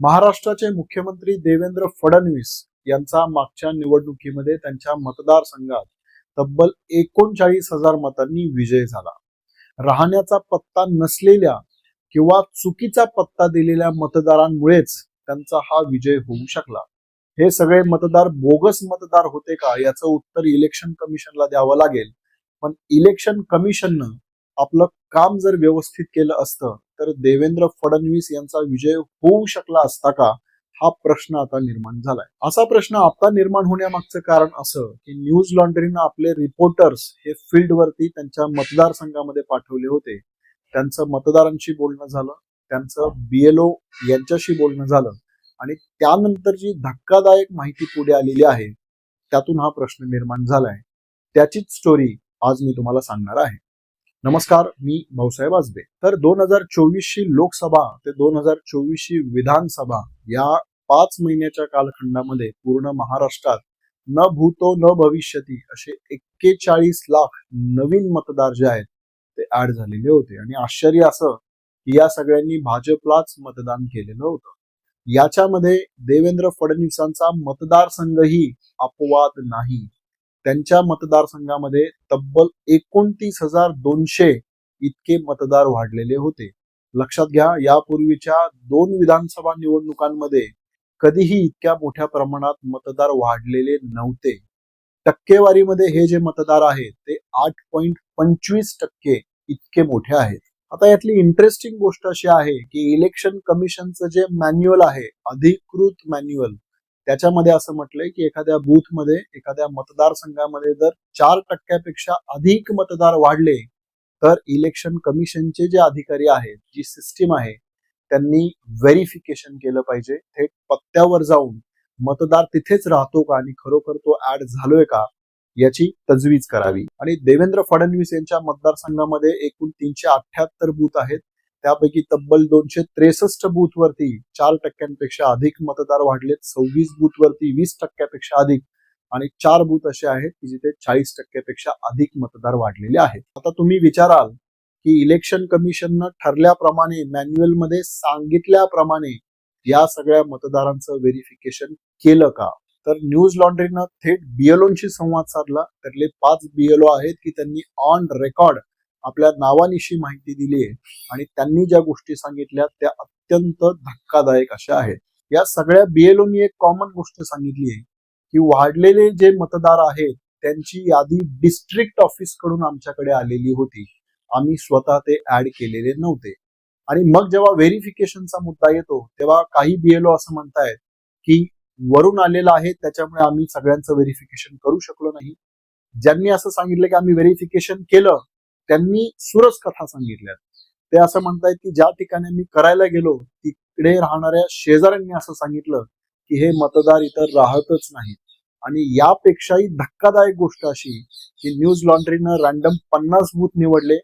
महाराष्ट्राचे मुख्यमंत्री देवेंद्र फडणवीस यांचा मागच्या निवडणुकीमध्ये त्यांच्या मतदारसंघात तब्बल एकोणचाळीस हजार मतांनी विजय झाला. राहण्याचा पत्ता नसलेल्या किंवा चुकीचा पत्ता दिलेल्या मतदारांमुळेच त्यांचा हा विजय होऊ शकला. हे सगळे मतदार बोगस मतदार होते का याचं उत्तर इलेक्शन कमिशनला द्यावं लागेल. पण इलेक्शन कमिशननं आपलं काम जर व्यवस्थित केलं असतं तर देवेंद्र फडणवीस यांचा विजय होऊ शकला असता का? हा प्रश्न आता निर्माण झालाय. असा प्रश्न आता निर्माण होण्यामागचं कारण असं की न्यूज लॉन्ड्रीनं आपले रिपोर्टर्स हे फील्डवरती त्यांच्या मतदारसंघामध्ये पाठवले होते. त्यांचं मतदारांशी बोलणं झालं त्यांचं बीएलओ यांच्याशी बोलणं झालं आणि त्यानंतर जी धक्कादायक माहिती पुढे आलेली आहे त्यातून हा प्रश्न निर्माण झालाय. त्याचीच स्टोरी आज मी तुम्हाला सांगणार आहे. नमस्कार मी भाऊसाहेब आजबे. तर दोन हजार चोवीसची लोकसभा ते दोन हजार चोवीसची विधानसभा या पाच महिन्याच्या कालखंडामध्ये पूर्ण महाराष्ट्रात न भूतो न भविष्यती असे एक्केचाळीस लाख नवीन मतदार जे आहेत ते ऍड झालेले होते. आणि आश्चर्य असं की या सगळ्यांनी भाजपलाच मतदान केलेलं होतं. याच्यामध्ये देवेंद्र फडणवीसांचा मतदारसंघही अपवाद नाही. त्यांच्या मतदारसंघामध्ये तब्बल एकोणतीस हजार दोनशे इतके मतदार वाढलेले होते. लक्षात घ्या यापूर्वीच्या दोन विधानसभा निवडणुकांमध्ये कधीही इतक्या मोठ्या प्रमाणात मतदार वाढलेले नव्हते. टक्केवारीमध्ये हे जे मतदार आहेत ते आठ पॉईंट पंचवीस टक्के इतके मोठे आहेत. आता यातली इंटरेस्टिंग गोष्ट अशी आहे की इलेक्शन कमिशनचं जे मॅन्युअल आहे अधिकृत मॅन्युअल त्याच्यामध्ये असं म्हटलंय की एखाद्या बूथमध्ये एखाद्या मतदारसंघामध्ये जर चार टक्क्यापेक्षा अधिक मतदार वाढले तर इलेक्शन कमिशनचे जे अधिकारी आहेत जी सिस्टीम आहे त्यांनी व्हेरिफिकेशन केलं पाहिजे. थेट पत्त्यावर जाऊन मतदार तिथेच राहतो का आणि खरोखर तो ऍड झालोय का याची तजवीज करावी. आणि देवेंद्र फडणवीस यांच्या मतदारसंघामध्ये एकूण तीनशे अठ्याहत्तर बूथ आहेत. त्यापैकी तब्बल दोनशे त्रेसष्ट बूथ वरती चार टक्क्यांपेक्षा अधिक मतदार वाढलेत. सव्वीस बूथ वरती वीस टक्क्यापेक्षा अधिक आणि चार बूथ असे आहेत की जिथे चाळीस टक्क्यापेक्षा अधिक मतदार वाढलेले आहेत. आता तुम्ही विचाराल की इलेक्शन कमिशननं ठरल्याप्रमाणे मॅन्युअलमध्ये सांगितल्याप्रमाणे या सगळ्या मतदारांचं व्हेरिफिकेशन केलं का? तर न्यूज लॉन्ड्रीनं थेट बीएलओशी संवाद साधला. त्यातले पाच बीएलओ आहेत की त्यांनी ऑन रेकॉर्ड आपल्या नावानिशी माहिती दिली आहे आणि त्यांनी ज्या गोष्टी सांगितल्या त्या अत्यंत धक्कादायक अशा आहेत. या सगळ्या बीएलओनी एक कॉमन गोष्ट सांगितली आहे की वाढलेले जे मतदार आहेत त्यांची यादी डिस्ट्रिक्ट ऑफिसकडून आमच्याकडे आलेली होती. आम्ही स्वतः ते ऍड केलेले नव्हते. आणि मग जेव्हा व्हेरिफिकेशनचा मुद्दा येतो तेव्हा काही बीएलओ असं म्हणतायत की वरून आलेलं आहे त्याच्यामुळे आम्ही सगळ्यांचं व्हेरिफिकेशन करू शकलो नाही. ज्यांनी असं सांगितलं की आम्ही व्हेरिफिकेशन केलं त्यांनी सुरस कथा सांगितल्यात. ते असं म्हणतायत की ज्या ठिकाणी मी करायला गेलो तिकडे राहणाऱ्या शेजाऱ्यांनी असं सांगितलं की हे मतदार इतर राहतच नाहीत. आणि यापेक्षाही धक्कादायक गोष्ट अशी की न्यूज लॉन्ड्रीनं रॅन्डम पन्नास बूथ निवडले.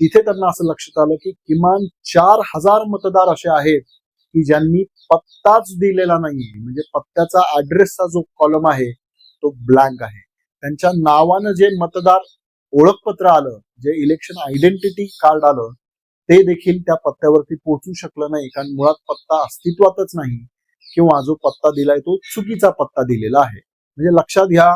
तिथे त्यांना असं लक्षात आलं की किमान चार हजार मतदार असे आहेत की ज्यांनी पत्ताच दिलेला नाहीये. म्हणजे पत्त्याचा ऍड्रेसचा जो कॉलम आहे तो ब्लँक आहे. त्यांच्या नावानं जे मतदार ओळखपत्र आलं जे इलेक्शन आयडेंटिटी कार्ड आलं ते देखील त्या पत्त्यावरती पोहोचू शकलं नाही. कारण मुळात पत्ता अस्तित्वातच नाही किंवा जो पत्ता दिलाय तो चुकीचा पत्ता दिलेला आहे. म्हणजे लक्षात घ्या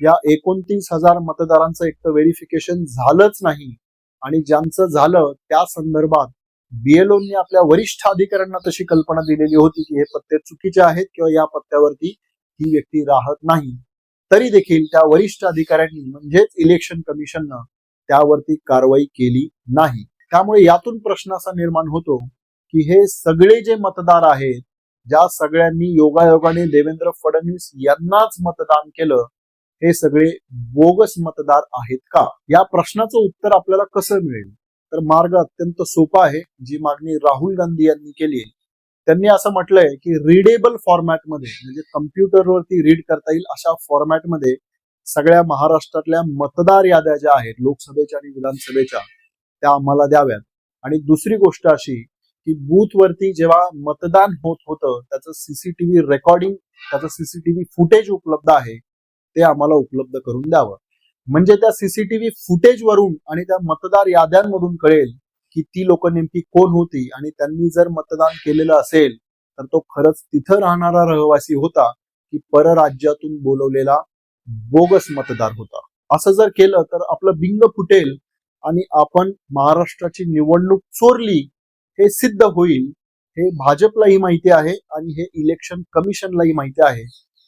या एकोणतीस हजार मतदारांचं एक तर व्हेरिफिकेशन झालंच नाही. आणि ज्यांचं झालं त्या संदर्भात बीएलओनी आपल्या वरिष्ठ अधिकाऱ्यांना तशी कल्पना दिलेली होती की हे पत्ते चुकीचे आहेत किंवा या पत्त्यावरती ही व्यक्ती राहत नाही. तरी देखील त्या वरिष्ठ अधिकाऱ्यांनी म्हणजेच इलेक्शन कमिशननं त्यावरती कारवाई केली नाही. त्यामुळे यातून प्रश्न असा निर्माण होतो की हे सगळे जे मतदार आहेत ज्या सगळ्यांनी योगायोगाने देवेंद्र फडणवीस यांनाच मतदान केलं हे सगळे बोगस मतदार आहेत का? या प्रश्नाचं उत्तर आपल्याला कसं मिळेल? तर मार्ग अत्यंत सोपा आहे जी मागणी राहुल गांधी यांनी केली आहे. त्यांनी असं म्हटलंय की रिडेबल फॉर्मॅटमध्ये म्हणजे कम्प्युटरवरती रीड करता येईल अशा फॉर्मॅटमध्ये सगळ्या महाराष्ट्रातल्या मतदार याद्या ज्या आहेत लोकसभेच्या आणि विधानसभेच्या त्या आम्हाला द्याव्यात. आणि दुसरी गोष्ट अशी की बूथवरती जेव्हा मतदान होत होतं त्याचं सीसीटीव्ही रेकॉर्डिंग त्याचं सीसीटीव्ही फुटेज उपलब्ध आहे ते आम्हाला उपलब्ध करून द्यावं. म्हणजे त्या सीसीटीव्ही फुटेज वरून आणि त्या मतदार याद्यांमधून कळेल की ती लोक नेमकी कोण होती आणि त्यांनी जर मतदान केलेलं असेल तर तो खरंच तिथं राहणारा रहिवासी होता की परराज्यातून बोलवलेला बोगस मतदार होता. असं जर केलं तर आपलं बिंग फुटेल आणि आपण महाराष्ट्राची निवडणूक चोरली हे सिद्ध होईल. हे भाजपलाही माहिती आहे आणि हे इलेक्शन कमिशनलाही माहिती आहे.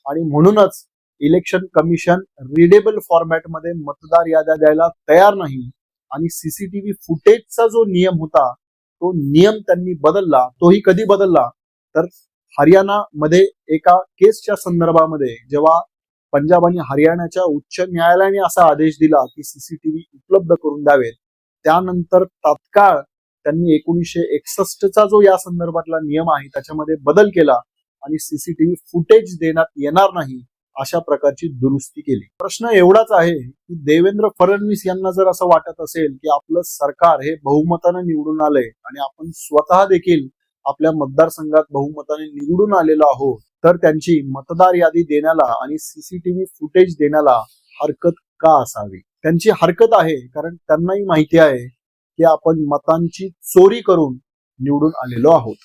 आणि म्हणूनच इलेक्शन कमिशन रिडेबल फॉर्मॅटमध्ये मतदार याद्या द्यायला तयार नाही. आणि सीसीटीव्ही फुटेजचा जो नियम होता तो नियम त्यांनी बदलला तोही कधी बदलला? तर हरियाणा मध्ये एका केसच्या संदर्भामध्ये जेव्हा पंजाब आणि हरियाणाच्या उच्च न्यायालयाने असा आदेश दिला की सीसीटीव्ही उपलब्ध करून द्यावेत त्यानंतर तात्काळ त्यांनी एकोणीसशे एकसष्टचा जो या संदर्भातला नियम आहे त्याच्यामध्ये बदल केला आणि सीसीटीव्ही फुटेज देण्यात येणार नाही. अशा प्रकारची दुरुस्ती केली. प्रश्न एवढाच आहे की देवेंद्र फडणवीस यांना जर असं वाटत असेल की आपलं सरकार हे बहुमतानं निवडून आलंय आणि आपण स्वतः देखील आपल्या मतदारसंघात बहुमताने निवडून आलेलो आहोत तर त्यांची मतदार यादी देण्याला आणि सीसीटीव्ही फुटेज देण्याला हरकत का असावी? त्यांची हरकत आहे कारण त्यांनाही माहिती आहे की आपण मतांची चोरी करून निवडून आलेलो आहोत.